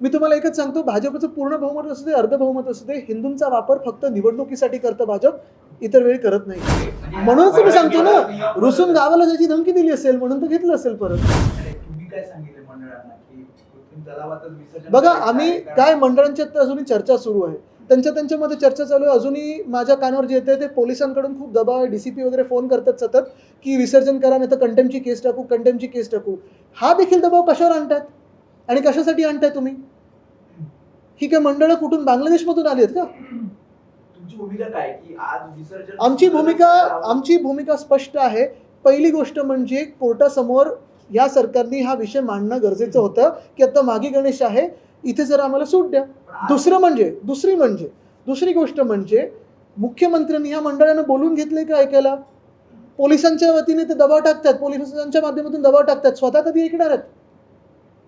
मी तुम्हाला एकच सांगतो भाजपचं पूर्ण बहुमत असू दे अर्ध बहुमत असू दे हिंदूंचा वापर फक्त निवडणुकीसाठी करतं भाजप इतर वेळी करत नाही. म्हणूनच मी सांगतो ना रुसून गावाला ज्याची धमकी दिली असेल म्हणून तर घेतलं असेल परत. बघा आम्ही? काय मंडळांच्यात तर अजूनही चर्चा सुरू आहे. त्यांच्या त्यांच्यामध्ये चर्चा चालू आहे. अजूनही माझ्या कानावर जे येते ते पोलिसांकडून खूप दबाव आहे. डीसीपी वगैरे फोन करतात सतत की विसर्जन करा नाही तर कंटेमची केस टाकू कंटेमची केस टाकू. हा देखील दबाव कशावर आणतायत आणि कशासाठी आणताय तुम्ही? ही काय मंडळं कुठून बांगलादेशमधून आली आहेत का? आमची भूमिका आमची भूमिका स्पष्ट आहे. पहिली गोष्ट म्हणजे कोर्टासमोर या सरकारने हा विषय मांडणं गरजेचं होतं की आता मागे गणेश आहे इथे जर आम्हाला सूट द्या. दुसरं म्हणजे दुसरी म्हणजे दुसरी गोष्ट म्हणजे मुख्यमंत्र्यांनी ह्या मंडळानं बोलून घेतले का ऐकायला? पोलिसांच्या वतीने ते दबाव टाकतात पोलिसांच्या माध्यमातून दबाव टाकतात. स्वतः कधी ऐकणार आहेत?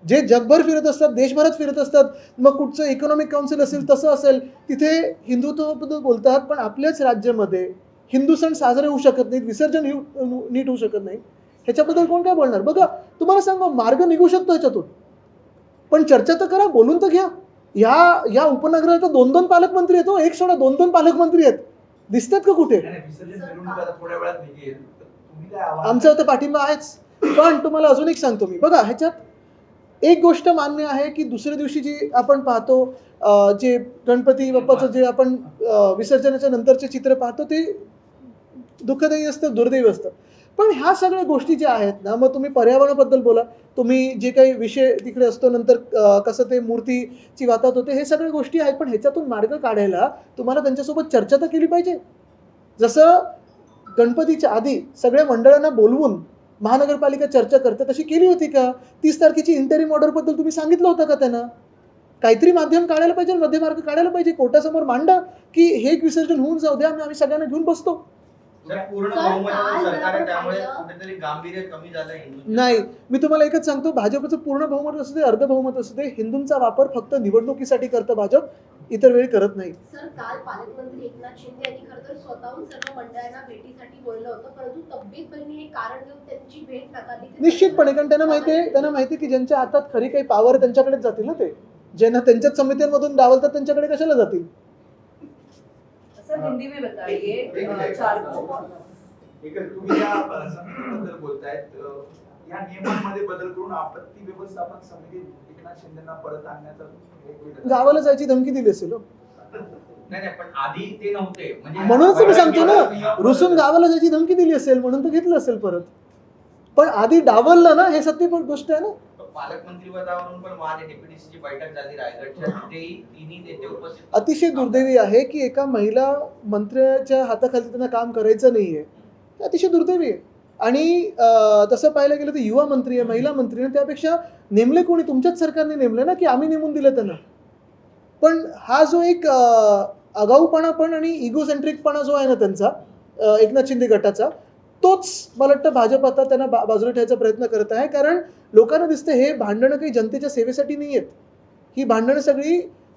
जे जगभर फिरत असतात देशभरात फिरत असतात मग कुठचं इकॉनॉमिक काउन्सिल असेल तसं असेल तिथे हिंदुत्वाबद्दल बोलतात पण आपल्याच राज्यामध्ये हिंदू सण साजरे होऊ शकत नाहीत विसर्जन नीट होऊ शकत नाही ह्याच्याबद्दल कोण काय बोलणार? बघा तुम्हाला सांगा मार्ग निघू शकतो ह्याच्यातून. पण चर्चा तर करा बोलून तर घ्या. या या उपनगरात दोन दोन पालकमंत्री आहेत हो. एक सोडा दोन दोन पालकमंत्री आहेत. दिसतात का कुठे? आमचा तर पाठिंबा आहेच. पण तुम्हाला अजून एक सांगतो मी. बघा ह्याच्यात एक गोष्ट मान्य आहे की दुसऱ्या दिवशी जी आपण पाहतो जे गणपती बाप्पाचं जे आपण विसर्जनाच्या नंतरचे चित्र पाहतो ते दुःखदायी असतं दुर्दैवी असतं. पण ह्या सगळ्या गोष्टी ज्या आहेत ना मग तुम्ही पर्यावरणाबद्दल बोला. तुम्ही जे काही विषय तिकडे असतो नंतर कसं ते मूर्तीची वातात होते हे सगळ्या गोष्टी आहेत पण ह्याच्यातून मार्ग काढायला तुम्हाला त्यांच्यासोबत चर्चा तर केली पाहिजे. जसं गणपतीच्या आधी सगळ्या मंडळांना बोलवून महानगरपालिका चर्चा करते तशी केली होती का? तीस तारखेची इंटरिम ऑर्डरबद्दल तुम्ही सांगितलं होतं का त्यांना? काहीतरी माध्यम काढायला पाहिजे मध्यमार्ग काढायला पाहिजे कोर्टासमोर मांडा की हे एक विसर्जन होऊन जाऊ द्या आम्ही आम्ही सगळ्यांना घेऊन बसतो. सर, पूर्ण सर, बहुमताचं काल सरकार आहे आपण त्यामुळे पाहिलं- कुठेतरी गांभीर्य कमी झालं हिंदू नाही मी तुम्हाला एकच सांगतो भाजपचं पूर्ण बहुमत असू दे अर्ध बहुमत असू दे हिंदूंचा वापर फक्त निवडणुकीसाठी करतं भाजप. इतर वेळी करत नाही. सर काल पालकमंत्री एकनाथ शिंदे यांनी खरं तर स्वतःहून सर्व मंडळांना भेटीसाठी बोललं होतं परंतु तब्येत बहिणी हे कारण देऊन त्यांची भेट नाकारली. निश्चितपणे कारण त्यांना माहिती आहे त्यांना माहिती आहे की ज्यांच्या हातात खरी काही पावर त्यांच्याकडेच जातील ना ते. ज्यांना त्यांच्याच समित्यांमधून डावलतात त्यांच्याकडे कशाला जातील? सर हिंदी में बताइए. चार को बोलतायत या नियमांमध्ये बदल करून आपत्ती व्यवस्थापन समिती एकनाथ शिंदेना परत आणण्याचा गावाला जायची धमकी दिली असेल हो. नाही नाही पण आधी ते नव्हते. म्हणजे म्हणूनच मी सांगतो ना रुसून गावाला जायची धमकी दिली असेल म्हणून तर घेतलं असेल परत. पण आधी डावललं ना हे सत्य गोष्ट आहे ना. पालकमंत्री पदावरून पण महाड डेप्युटीसी ची बैठक झाली रायगडच्या अतिशय दुर्दैवी आहे की एका महिला मंत्र्याच्या हाताखाली त्यांना काम करायचं नाहीये. अतिशय दुर्दैवी आहे. आणि तसं पाहायला गेलं तर युवा मंत्री आहे महिला मंत्री आहे त्यापेक्षा नेमले कोणी? तुमच्याच सरकारने नेमले ना की आम्ही नेमून दिलं त्यांना? पण हा जो एक आगाऊपणा पण आणि इगोसेंट्रिकपणा जो आहे ना त्यांचा एकनाथ शिंदे गटाचा तोच मला वाटतं भाजप आता त्यांना बा बाजूला ठेवायचा प्रयत्न करत आहे. कारण लोकांना दिसतं हे भांडणं काही जनतेच्या सेवेसाठी नाही आहेत ही भांडणं सगळी